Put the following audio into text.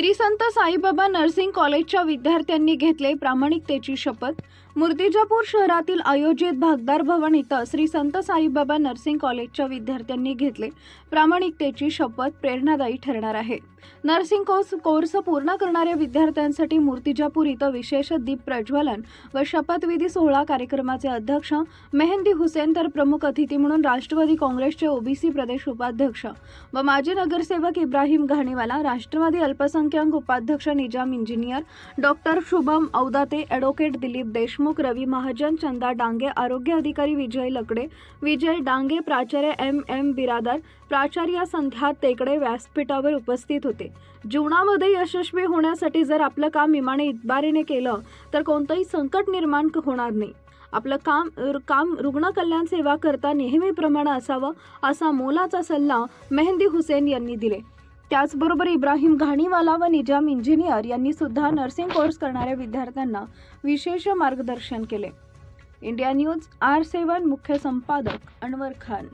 श्री संत Saibaba nursing कॉलेजच्या विद्यार्थ्यांनी घेतले प्रामाणिकतेची शपथ. मूर्तिजापूर शहरातील आयोजित भागदार भवन इथं श्री संत साईबाबा नर्सिंग कॉलेजच्या विद्यार्थ्यांनी घेतले प्रामाणिकतेची शपथ प्रेरणादायी ठरणार आहे. नर्सिंग कोर्स कोर्स पूर्ण करणाऱ्या विद्यार्थ्यांसाठी मूर्तिजापूर इथं विशेष दीप प्रज्वलन व शपथविधी सोहळा कार्यक्रमाचे अध्यक्ष मेहंदी हुसेन तर प्रमुख अतिथी म्हणून राष्ट्रवादी काँग्रेसचे ओबीसी प्रदेश उपाध्यक्ष व माजी नगरसेवक इब्राहिम घाणीवाला राष्ट्रवादी अल्पसंख्याक उपाध्यक्ष Nizam engineer doctor Shubham Audate advocate Dilip Deshmukh Ravi Mahajan Chanda Dange आरोग्य अधिकारी विजय लकडे विजय डांगे प्राचार्य एम एम बिरादार प्राचार्य संध्या तेकडे व्यासपीठावर उपस्थित होते. जीवनामध्ये यशस्वी होण्यासाठी जर आपलं काम इमाने इतबारीने केलं तर कोणतंही संकट निर्माण होणार नाही. आपलं काम काम रुग्ण कल्याण सेवा करता नेहमीप्रमाणे असावं असा मोलाचा सल्ला मेहंदी हुसेन यांनी दिले. त्याचबरोबर इब्राहिम घाणीवाला व निजाम इंजिनियर यांनी सुद्धा नर्सिंग कोर्स करणाऱ्या विद्यार्थ्यांना विशेष मार्गदर्शन केले. इंडिया न्यूज आर सेवन मुख्य संपादक अनवर खान.